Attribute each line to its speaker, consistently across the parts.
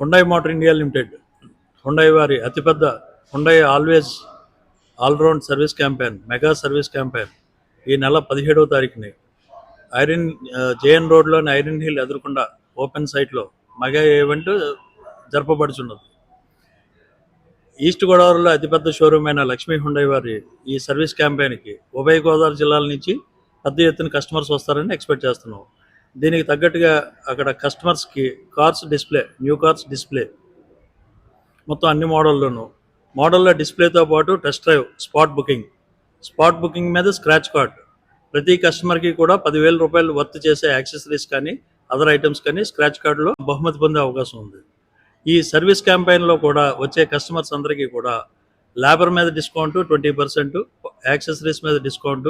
Speaker 1: Hyundai motor India limited Hyundai వారి అతిపెద్ద Hyundai always all round service campaign mega service campaign ఈ నెల పదిహేడవ తారీఖుని ఐరన్ జేఎన్ రోడ్లోని ఐరన్ హిల్ ఎదురకుండా ఓపెన్ సైట్లో మెగా ఈవెంట్ జరపబడుచున్నది. ఈస్ట్ గోదావరిలో అతిపెద్ద షోరూమ్ అయిన లక్ష్మీ హుండై వారి ఈ సర్వీస్ క్యాంపెయిన్కి ఉభయ గోదావరి జిల్లాల నుంచి పెద్ద ఎత్తున కస్టమర్స్ వస్తారని ఎక్స్పెక్ట్ చేస్తున్నాం. దీనికి తగ్గట్టుగా అక్కడ కస్టమర్స్కి cars display new cars display మొత్తం అన్ని మోడల్లోనూ. మోడల్లో డిస్ప్లేతో పాటు test drive spot booking spot booking మీద స్క్రాచ్ కార్డ్ ప్రతి కస్టమర్కి కూడా పదివేల రూపాయలు వర్త్ చేసే యాక్సెసరీస్ కానీ అదర్ ఐటమ్స్ కానీ స్క్రాచ్ కార్డులో బహుమతి పొందే అవకాశం ఉంది. ఈ సర్వీస్ క్యాంపెయిన్లో కూడా వచ్చే కస్టమర్స్ అందరికీ కూడా లేబర్ మీద డిస్కౌంట్ ట్వంటీ పర్సెంట్ యాక్సెసరీస్ మీద discount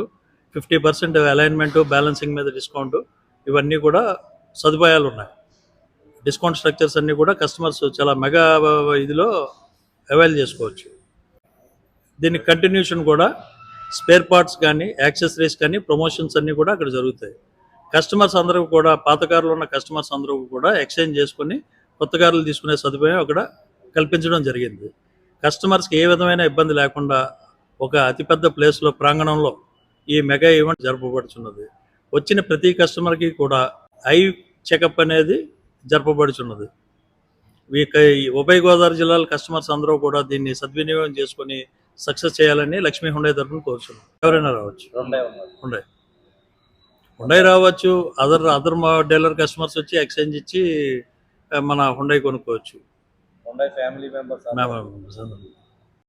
Speaker 1: fifty percent alignment balancing మీద డిస్కౌంట్ ఇవన్నీ కూడా సదుపాయాలు ఉన్నాయి డిస్కౌంట్ స్ట్రక్చర్స్ అన్నీ కూడా కస్టమర్స్ చాలా మెగా ఇదిలో అవైల్ చేసుకోవచ్చు. దీని కంటిన్యూషన్ కూడా స్పేర్ పార్ట్స్ కానీ యాక్సెసరీస్ కానీ ప్రమోషన్స్ అన్నీ కూడా అక్కడ జరుగుతాయి. కస్టమర్స్ అందరూ కూడా పాత కార్లు ఉన్న కస్టమర్స్ అందరూ కూడా ఎక్స్చేంజ్ చేసుకొని కొత్త కార్లు తీసుకునే సదుపాయం అక్కడ కల్పించడం జరిగింది. కస్టమర్స్కి ఏ విధమైన ఇబ్బంది లేకుండా ఒక అతిపెద్ద ప్లేస్లో ప్రాంగణంలో ఈ మెగా ఈవెంట్ జరపబడుచున్నది. వచ్చిన ప్రతి కస్టమర్కి కూడా ఐ చెకప్ అనేది జరపబడుచున్నది. ఉభయ గోదావరి జిల్లాల కస్టమర్స్ అందరూ కూడా దీన్ని సద్వినియోగం చేసుకొని సక్సెస్ చేయాలని లక్ష్మీ హుండై తరఫున కోరుచున్నాం. ఎవరైనా రావచ్చు? Hyundai Hyundai. రావచ్చు అదర్ అదర్ డీలర్ కస్టమర్స్ వచ్చి ఎక్స్చేంజ్ ఇచ్చి మన హుండై కొనుక్కోవచ్చు.
Speaker 2: Family members